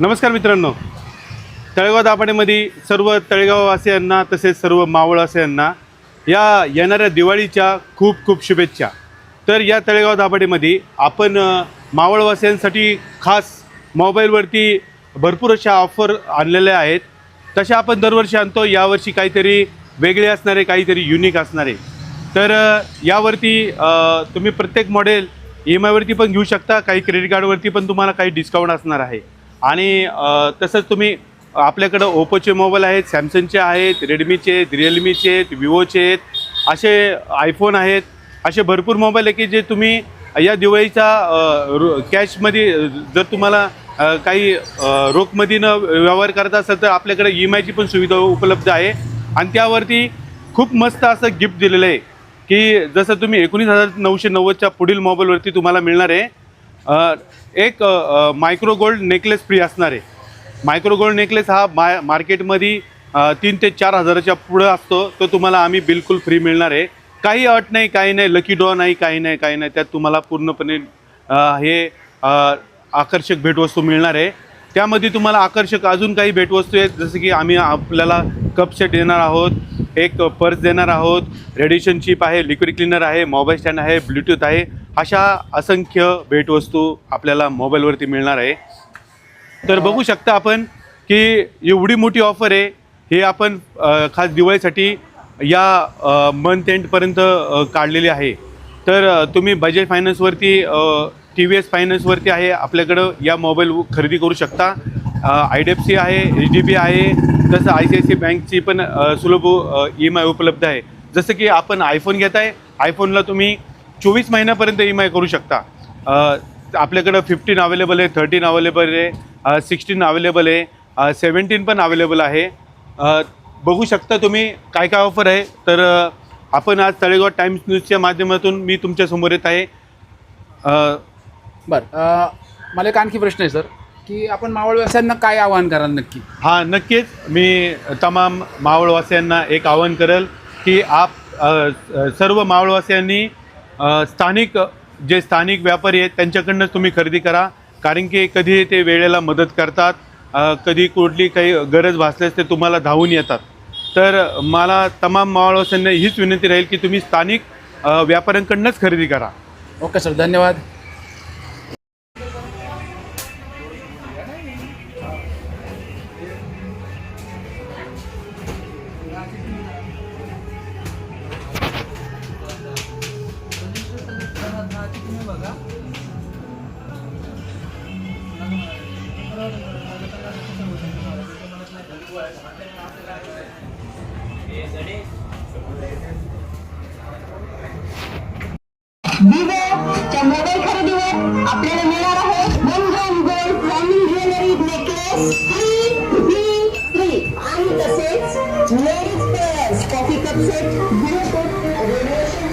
नमस्कार मित्रांनो. तळेगाव दाभाडेमध्ये सर्व तळेगाववासियांना तसेच सर्व मावळवासियांना या येणाऱ्या दिवाळीच्या खूप खूप शुभेच्छा. तर या तळेगाव दाभाडेमध्ये आपण मावळवासियांसाठी खास मोबाईलवरती भरपूर अशा ऑफर आणलेल्या आहेत. तशा आपण दरवर्षी आणतो. यावर्षी काहीतरी वेगळे असणारे काहीतरी युनिक असणारे. तर यावरती तुम्ही प्रत्येक मॉडेल ई एम आयवरती पण घेऊ शकता. काही क्रेडिट कार्डवरती पण तुम्हाला काही डिस्काउंट असणार आहे. आणि तसंच तुम्ही आपल्याकडं ओप्पोचे मोबाईल आहेत सॅमसंगचे आहेत रेडमीचे आहेत रिअलमीचे आहेत विवोचे आहेत असे आयफोन आहेत असे भरपूर मोबाईल आहे की जे तुम्ही या दिवाळीचा रो कॅशमध्ये जर तुम्हाला काही रोखमधीनं न व्यवहार करत असेल तर आपल्याकडे ई एम आयची पण सुविधा उपलब्ध आहे. आणि त्यावरती खूप मस्त असं गिफ्ट दिलेलं आहे की जसं तुम्ही एकोणीस हजार नऊशे नव्वदच्या पुढील मोबाईलवरती तुम्हाला मिळणार आहे एक मायक्रो गोल्ड नेकलेस फ्री असणार आहे. मायक्रो गोल्ड नेकलेस हा मा मार्केटमध्ये तीन ते चार हजाराच्या पुढं असतो. तो तुम्हाला आम्ही बिलकुल फ्री मिळणार आहे. काही अट नाही काही नाही लकी ड्रॉ नाही काही नाही काही नाही. त्यात तुम्हाला पूर्णपणे हे आकर्षक भेटवस्तू मिळणार आहे. त्यामध्ये तुम्हाला आकर्षक अजून काही भेटवस्तू आहेत. जसं की आम्ही आपल्याला कप सेट देणार आहोत. एक पर्स देणार आहोत. रेडिएशन चिप आहे लिक्विड क्लिनर आहे मोबाईल स्टँड आहे ब्लूटूथ आहे. अशा असंख्य भेटवस्तू आपल्याला मोबाईलवरती मिळणार आहे. तर बघू शकता आपण की एवढी मोठी ऑफर आहे. हे आपण खास दिवाळीसाठी या मंथ एंडपर्यंत काढलेली आहे. तर तुम्ही बजेट फायनान्सवरती टी व्ही एस फायनान्सवरती आहे. आपल्याकडं या मोबाईल खरेदी करू शकता. आय डी एफ सी आहे एच डी बी आहे तसं आय सी आय सी बँकची पण सुलभ ई एम आय उपलब्ध आहे. जसं की आपण आयफोन घेत आहे आयफोनला तुम्ही चोवीस महिन्यापर्यंत ई एम आय करू शकता. आपल्याकडं फिफ्टीन अवेलेबल आहे थर्टीन अवेलेबल आहे सिक्स्टीन अवेलेबल आहे सेवन्टीन पण अवेलेबल आहे. बघू शकता तुम्ही काय काय ऑफर आहे. तर आपण आज तळेगाव टाइम्स न्यूजच्या माध्यमातून मी तुमच्यासमोर येत आहे. बरं मला एक आणखी प्रश्न आहे सर. की आपण मावळ व्यवसायांना काय आवाहन कराल नक्की? हा नक्कीच. मी तमाम मावळवासियांना एक आवाहन करेल की आप अ, सर्व मावळवासियांनी अ, स्थानिक जे स्थानिक व्यापारी आहेत त्यांच्याकडनंच तुम्ही खरेदी करा. कारण की कधी ते वेळेला मदत करतात. अ, कधी कुठली काही गरज भासल्यास ते तुम्हाला धावून येतात. तर मला तमाम मावळवासियांना हीच विनंती राहील की तुम्ही स्थानिक अ, व्यापाऱ्यांकडनंच खरेदी करा. Okay sir. धन्यवाद. विवोच्या मोबाईल खरेदीवर आपल्याला मिळणार आहे one gram gold diamond jewellery necklace free free free आणि तसेच ladies purse coffee cup set Bluetooth radiation